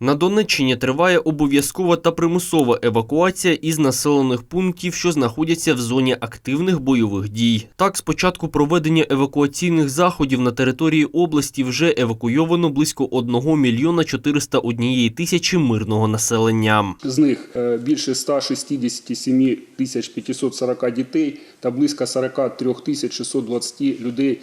На Донеччині триває обов'язкова та примусова евакуація із населених пунктів, що знаходяться в зоні активних бойових дій. Так, з початку проведення евакуаційних заходів на території області вже евакуйовано близько 1 мільйона 401 тисячі мирного населення. З них е, більше 167 тисяч 540 дітей та близько 43 тисяч 620 людей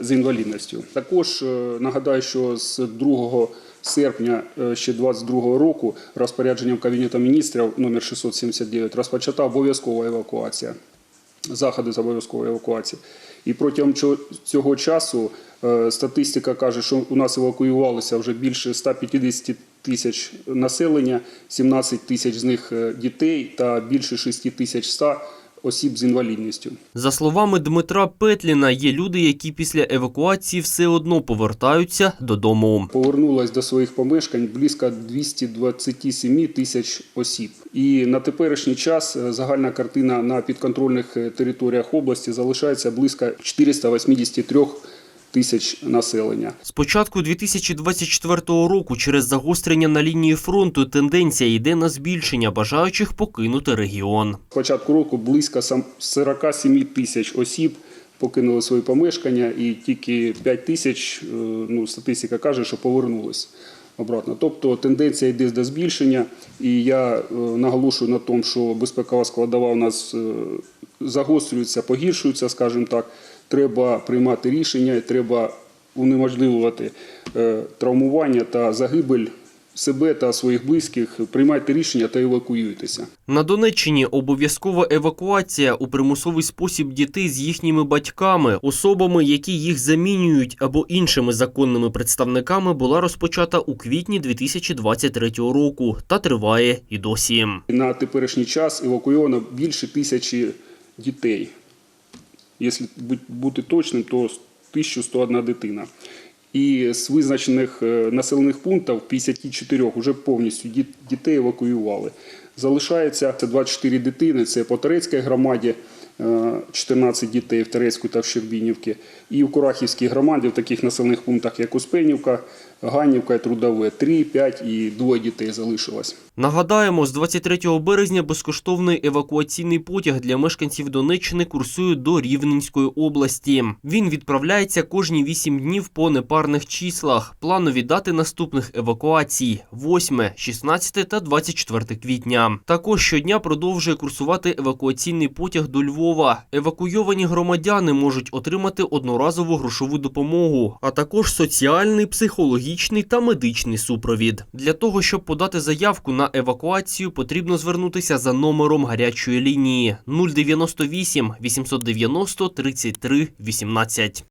з інвалідністю. Також е, нагадаю, що з 2 серпня е, ще 22 року розпорядженням Кабінету міністрів номер 679 розпочата обов'язкова евакуація заходи з обов'язкової евакуації. І протягом цього часу е, статистика каже, що у нас евакуювалося вже більше 150 тисяч населення, 17 тисяч з них е, дітей та більше 6 тисяч 100 осіб з інвалідністю. За словами Дмитра Петліна, є люди, які після евакуації все одно повертаються додому. Повернулось до своїх помешкань близько 227 тисяч осіб. І на теперішній час е, загальна картина на підконтрольних е, територіях області залишається близько 483 тисяч населення. З початку 2024 року через загострення на лінії фронту тенденція йде на збільшення бажаючих покинути регіон. З початку року близько сам- 47 тисяч осіб покинули свої помешкання, і тільки 5 тисяч, е, ну, статистика каже, що повернулись обратно. Тобто тенденція йде до збільшення, і я е, наголошую на тому, що безпекова складова у нас загострюється, погіршується, скажімо так. Треба приймати рішення, треба унеможливувати е, травмування та загибель себе та своїх близьких. Приймайте рішення та евакуюйтеся. На Донеччині обов'язкова евакуація у примусовий спосіб дітей з їхніми батьками, особами, які їх замінюють, або іншими законними представниками, була розпочата у квітні 2023 року та триває і досі. На теперішній час евакуйовано більше тисячі дітей. Якщо бути точним, то 1101 дитина. І з визначених е, населених пунктів 54 вже повністю дітей евакуювали. Залишається 24 дитини. Це по Торецькій громаді, е, 14 дітей в Торецьку та в Щербінівці. І в Курахівській громаді в таких населених пунктах, як Успенівка, Ганівка Трудове. 3, 5 і двоє дітей залишилось. Нагадаємо, з 23 березня безкоштовний евакуаційний потяг для мешканців Донеччини курсує до Рівненської області. Він відправляється кожні 8 днів по непарних числах. Планові дати наступних евакуацій 8, 16 та 24 квітня. Також щодня продовжує курсувати евакуаційний потяг до Львова. Евакуйовані громадяни можуть отримати одноразову грошову допомогу, а також соціальний, психологічний та медичний супровід. Для того, щоб подати заявку на евакуацію, потрібно звернутися за номером гарячої лінії 098 890 33 18.